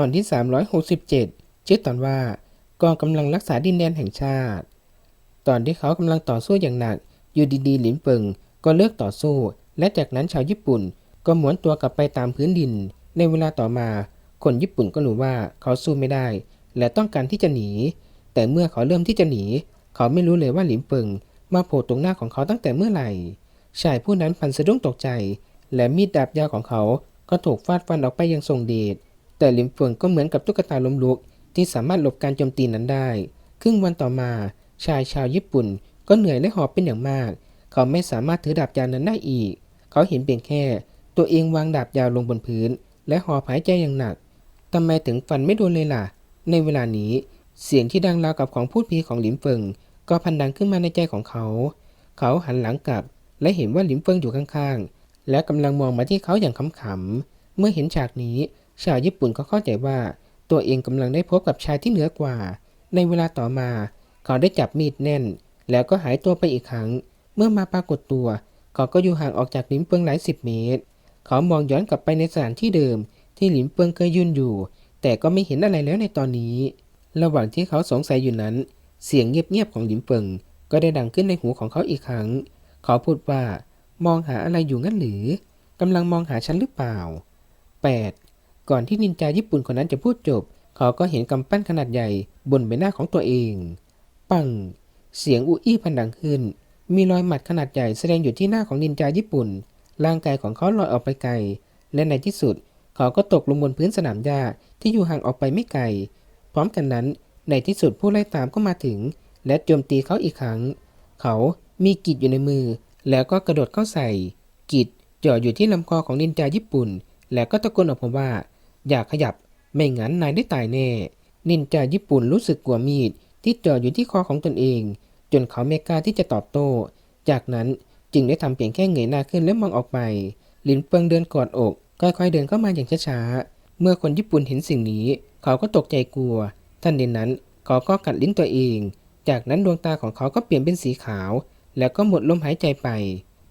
ตอนที่ 367 ชื่อตอนว่ากองกำลังรักษาดินแดนแห่งชาติ ตอนที่เขากำลังต่อสู้อย่างหนัก อยู่ดีๆ หลินเฟิงก็เลิกต่อสู้ และจากนั้นชาวญี่ปุ่นก็หมุนตัวกลับไปตามพื้นดิน ในเวลาต่อมา คนญี่ปุ่นก็รู้ว่าเขาสู้ไม่ได้ และต้องการที่จะหนี แต่เมื่อเขาเริ่มที่จะหนี เขาไม่รู้เลยว่าหลินเฟิงมาโผล่ตรงหน้าของเขาตั้งแต่เมื่อไหร่ ชายผู้นั้นพันสะดุ้งตกใจ และมีดดาบยาวของเขาก็ถูกฟาดฟันออกไปอยังทรงเดช แต่หลิมเฟิงก็เหมือนกับตุ๊กตาล้มลุก ที่สามารถหลบการโจมตีนั้นได้ ครึ่งวันต่อมาชายชาวญี่ปุ่นก็เหนื่อยและหอบเป็นอย่างมาก เขาไม่สามารถถือดาบยาวนั้นได้อีก เขาเห็นเพียงแค่ ตัวเองวางดาบยาวลงบนพื้น และหอบหายใจอย่างหนักทำไมถึงฟันไม่โดนเลยล่ะ ในเวลานี้ เสียงที่ดังราวกับของพูดพีของหลิมเฟิง ก็พันดังขึ้นมาในใจของเขา เขาหันหลังกลับ และเห็นว่าหลิมเฟิงอยู่ข้างๆ และกำลังมองมาที่เขาอย่างขำๆ เมื่อเห็นฉากนี้ ชาวญี่ปุ่นก็เข้าใจว่าตัวเองกำลังได้พบกับชายที่เหนือกว่า ในเวลาต่อมาเขาได้จับมีดแน่น แล้วก็หายตัวไปอีกครั้ง เมื่อมาปรากฏตัว เขาก็อยู่ห่างออกจากหลิมเฟิงหลายสิบเมตร เขามองย้อนกลับไปในสถานที่เดิม ที่หลิมเฟิงเคยยืนอยู่ แต่ก็ไม่เห็นอะไรแล้วในตอนนี้ ระหว่างที่เขาสงสัยอยู่นั้น เสียงเงียบๆของหลิมเฟิงก็ได้ดังขึ้นในหูของเขาอีกครั้ง เขาพูดว่ามองหาอะไรอยู่งั้นหรือกำลังมองหาฉันหรือเปล่า 8. ก่อนที่นินจาญี่ปุ่นคนนั้นจะพูดจบ เขาก็เห็นกำปั้นขนาดใหญ่บนใบหน้าของตัวเอง ปัง เสียงอุอี้พันดังขึ้น มีรอยหมัดขนาดใหญ่แสดงอยู่ที่หน้าของนินจาญี่ปุ่น ร่างกายของเขาลอยออกไปไกล และในที่สุด เขาก็ตกลงบนพื้นสนามหญ้าที่อยู่ห่างออกไปไม่ไกล พร้อมกันนั้น ในที่สุดผู้ไล่ตามก็มาถึง และโจมตีเขาอีกครั้ง เขามีกิจอยู่ในมือ แล้วก็กระโดดเข้าใส่ กิจจ่ออยู่ที่ลำคอของนินจาญี่ปุ่น แล้วก็ตะโกนออกมาว่า อย่าขยับ ไม่งั้นนายได้ตายแน่ นินจาญี่ปุ่นรู้สึกกลัวมีดที่จ่ออยู่ที่คอของตนเอง จนเขาไม่กล้าที่จะตอบโต้ จากนั้นจึงได้ทำเพียงแค่เงยหน้าขึ้นและมองออกไปหลินเฟิงเดินกอดอก ค่อยๆเดินเข้ามาอย่างช้าๆ เมื่อคนญี่ปุ่นเห็นสิ่งนี้ เขาก็ตกใจกลัว ท่านเดนนั้นเขาก็กัดลิ้นตัวเอง จากนั้นดวงตาของเขาก็เปลี่ยนเป็นสีขาว แล้วก็หมดลมหายใจไป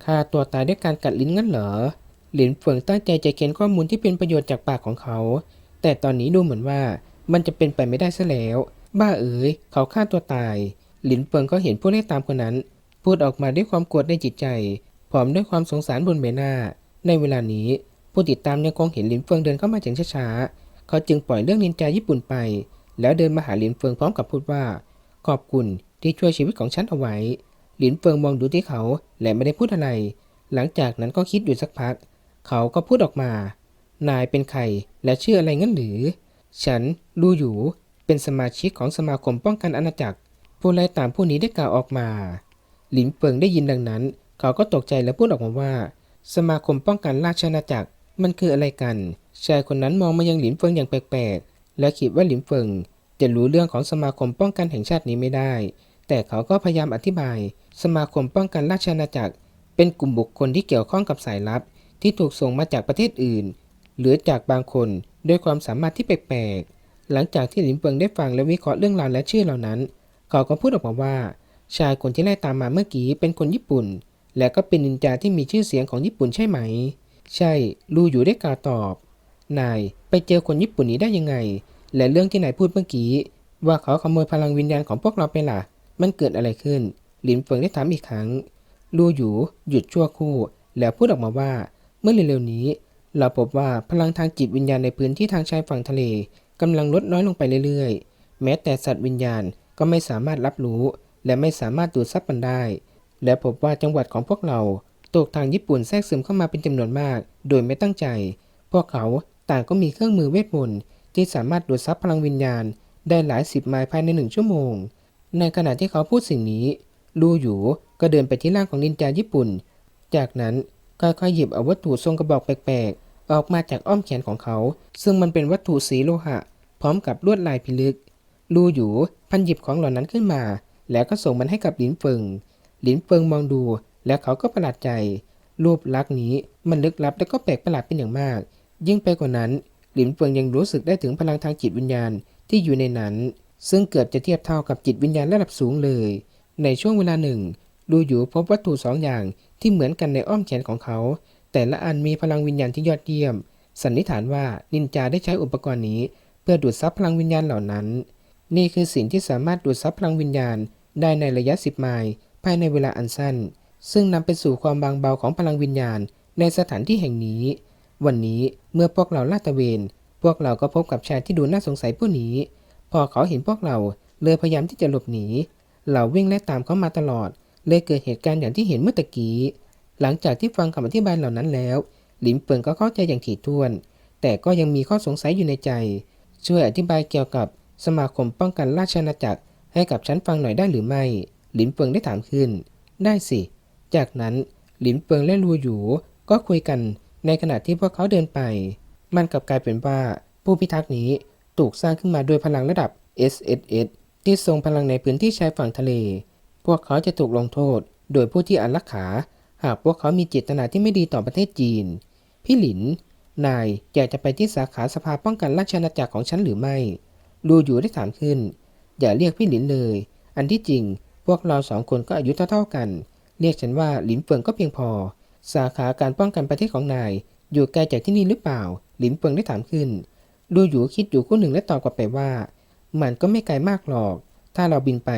ฆ่าตัวตายด้วยการกัดลิ้นงั้นเหรอ หลินเฟิงตั้งใจจะเขียนข้อมูลที่เป็นประโยชน์จากปากของเขา แต่ตอนนี้ดูเหมือนว่ามันจะเป็นไปไม่ได้ซะแล้ว บ้าเอ๋ย เขาฆ่าตัวตาย หลินเฟิงก็เห็นผู้ไล่ตามคนนั้น พูดออกมาด้วยความโกรธในจิตใจ พร้อมด้วยความสงสารบนใบหน้า ในเวลานี้ ผู้ติดตามยังคงเห็นหลินเฟิงเดินเข้ามาอย่างช้าๆ เขาจึงปล่อยเรื่องนินจาญี่ปุ่นไป แล้วเดินมาหาหลินเฟิงพร้อมกับพูดว่า ขอบคุณที่ช่วยชีวิตของฉันเอาไว้ หลินเฟิงมองดูที่เขาและไม่ได้พูดอะไร หลังจากนั้นก็คิดอยู่สักพัก เขาก็พูดออกมา นายเป็นใครและชื่ออะไรงั้นหรือ ฉันลู่อยู่เป็นสมาชิกของสมาคมป้องกันอาณาจักรผู้ไล่ตามผู้นี้ได้กล่าวออกมา หลินเฟิงได้ยินดังนั้น เขาก็ตกใจและพูดออกมาว่า สมาคมป้องกันราชอาณาจักรมันคืออะไรกัน ชายคนนั้นมองมายังหลินเฟิงอย่างแปลกๆ และคิดว่าหลินเฟิงจะรู้เรื่องของสมาคมป้องกันแห่งชาตินี้ไม่ได้ แต่เขาก็พยายามอธิบาย สมาคมป้องกันราชอาณาจักร เป็นกลุ่มบุคคลที่เกี่ยวข้องกับสายลับ ที่ถูกส่งมาจากประเทศอื่น หรือจากบางคนด้วยความสามารถที่แปลกๆ หลังจากที่หลินเฟิงได้ฟังและวิเคราะห์เรื่องราวและชื่อเหล่านั้น เขาก็พูดออกมาว่า ชายคนที่ไล่ตามมาเมื่อกี้เป็นคนญี่ปุ่น และก็เป็นนินจาที่มีชื่อเสียงของญี่ปุ่นใช่ไหม ใช่ลูอยู่ได้กล่าวตอบ นายไปเจอคนญี่ปุ่นนี้ได้ยังไง และเรื่องที่นายพูดเมื่อกี้ ว่าเขาขโมยพลังวิญญาณของพวกเราไปล่ะ มันเกิดอะไรขึ้น หลินเฟิงได้ถามอีกครั้งลูอยู่หยุดชั่วครู่ แล้วพูดออกมาว่า เมื่อเร็วๆนี้ เราพบว่าพลังทางจิตวิญญาณในพื้นที่ทางชายฝั่งทะเลกำลังลดน้อยลงไปเรื่อยๆ แม้แต่สัตว์วิญญาณก็ไม่สามารถรับรู้ และไม่สามารถดูดซับมันได้ และพบว่าจังหวัดของพวกเราตกทางญี่ปุ่นแทรกซึมเข้ามาเป็นจำนวนมาก โดยไม่ตั้งใจ พวกเขาต่างก็มีเครื่องมือเวทมนต์ที่สามารถดูดซับพลังวิญญาณ ได้หลายสิบไมล์ภายในหนึ่งชั่วโมง ในขณะที่เขาพูดสิ่งนี้ ลูอยู่ก็เดินไปที่ร่างของนินจาญี่ปุ่น จากนั้น ค่อยๆหยิบเอาวัตถุทรงกระบอกแปลกๆ ออกมาจากอ้อมแขนของเขา ซึ่งมันเป็นวัตถุสีโลหะ พร้อมกับลวดลายพิลึก ลูอยู่พันหยิบของเหล่านั้นขึ้นมา แล้วก็ส่งมันให้กับหลินเฟิง หลินเฟิงมองดู แล้วเขาก็ประหลาดใจ รูปลักษณ์นี้มันลึกลับและก็แปลกประหลาดเป็นอย่างมาก ยิ่งไปกว่านั้น หลินเฟิงยังรู้สึกได้ถึงพลังทางจิตวิญญาณที่อยู่ในนั้น ซึ่งเกือบจะเทียบเท่ากับจิตวิญญาณระดับสูงเลย ในช่วงเวลาหนึ่ง ลูอยู่พบวัตถุสองอย่างที่เหมือนกันในอ้อมแขนของเขา แต่ละอันมีพลังวิญญาณที่ยอดเยี่ยม สันนิษฐานว่านินจาได้ใช้อุปกรณ์นี้ เพื่อดูดซับพลังวิญญาณเหล่านั้น นี่คือสิ่งที่สามารถดูดซับพลังวิญญาณ ได้ในระยะ 10 ไมล์ภายในเวลาอันสั้น ซึ่งนำไปสู่ความบางเบาของพลังวิญญาณ ในสถานที่แห่งนี้ วันนี้เมื่อพวกเราลาดตระเวน พวกเราก็พบกับชายที่ดูน่าสงสัยผู้นี้ พอเขาเห็นพวกเราเลยพยายามที่จะหลบหนี เราวิ่งไล่ตามเขามาตลอด เลยเกิดเหตุการณ์อย่างที่เห็นเมื่อตะกี้ หลังจากที่ฟังคำอธิบายเหล่านั้นแล้ว หลินเปิงก็เข้าใจอย่างถี่ถ้วน แต่ก็ยังมีข้อสงสัยอยู่ในใจ ช่วยอธิบายเกี่ยวกับสมาคมป้องกันราชอาณาจักรให้กับฉันฟังหน่อยได้หรือไม่ หลินเปิงได้ถามขึ้น ได้สิ จากนั้นหลินเปิงและลูหยูก็คุยกันในขณะที่พวกเขาเดินไป มันกลับกลายเป็นว่าผู้พิทักษ์นี้ถูกสร้างขึ้นมาโดยพลังระดับ SSS ที่ทรงพลังในพื้นที่ชายฝั่งทะเล พวกเขาจะถูกลงโทษ โดยผู้ที่อารักขา หากพวกเขามีเจตนาที่ไม่ดีต่อประเทศจีน พี่หลิน นายอยากจะไปที่สาขาสภาป้องกันราชอาณาจักรของฉันหรือไม่ลูอยู่ได้ถามขึ้น อย่าเรียกพี่หลินเลย อันที่จริง พวกเราสองคนก็อายุเท่าๆกัน เรียกฉันว่าหลินเฟิงก็เพียงพอ สาขาการป้องกันประเทศของนาย อยู่ไกลจากที่นี่หรือเปล่า หลินเฟิงได้ถามขึ้นลูอยู่คิดอยู่คู่หนึ่งและตอบกลับไปว่า มันก็ไม่ไกลมากหรอก ถ้าเราบินไป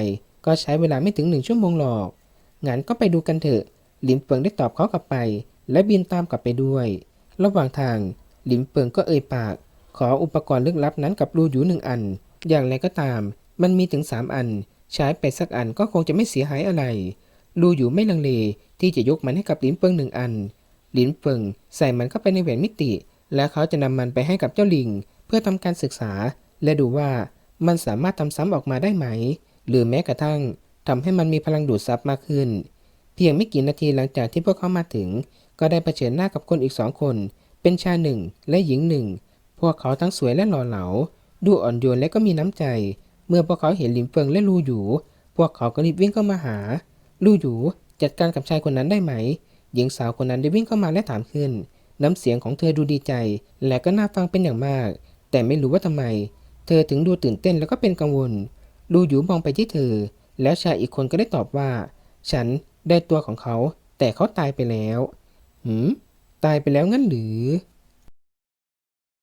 ก็ใช้เวลาไม่ถึงหนึ่งชั่วโมงหรอก งั้นก็ไปดูกันเถอะ หลินเฟิงได้ตอบเขากลับไป และบินตามกลับไปด้วย ระหว่างทาง หลินเฟิงก็เอ่ยปาก ขออุปกรณ์ลึกลับนั้นกับลูอยู่หนึ่งอัน อย่างไรก็ตาม มันมีถึงสามอัน ใช้ไปสักอันก็คงจะไม่เสียหายอะไรลูอยู่ไม่ลังเลที่จะยกมันให้กับหลินเฟิงหนึ่งอัน หลินเฟิงใส่มันเข้าไปในแหวนมิติ และเขาจะนำมันไปให้กับเจ้าลิง เพื่อทำการศึกษา และดูว่ามันสามารถทำซ้ำออกมาได้ไหม หรือแม้กระทั่งทำให้มันมีพลังดูดซับมากขึ้น เพียงไม่กี่นาทีหลังจากที่พวกเขามาถึง ก็ได้เผชิญหน้ากับคนอีกสองคน เป็นชายหนึ่งและหญิงหนึ่ง พวกเขาทั้งสวยและหล่อเหลา ดูอ่อนโยนและก็มีน้ำใจ เมื่อพวกเขาเห็นหลินเฟิงและลูหยู พวกเขาก็รีบวิ่งเข้ามาหา ลู่หยูจัดการกับชายคนนั้นได้ไหม หญิงสาวคนนั้นได้วิ่งเข้ามาและถามขึ้น น้ำเสียงของเธอดูดีใจ และก็น่าฟังเป็นอย่างมาก แต่ไม่รู้ว่าทำไม เธอถึงดูตื่นเต้นแล้วก็เป็นกังวล ดูอยู่มองไปที่เธอ แล้วชายอีกคนก็ได้ตอบว่า ฉันได้ตัวของเขา แต่เขาตายไปแล้ว หืม ตายไปแล้วงั้นหรือ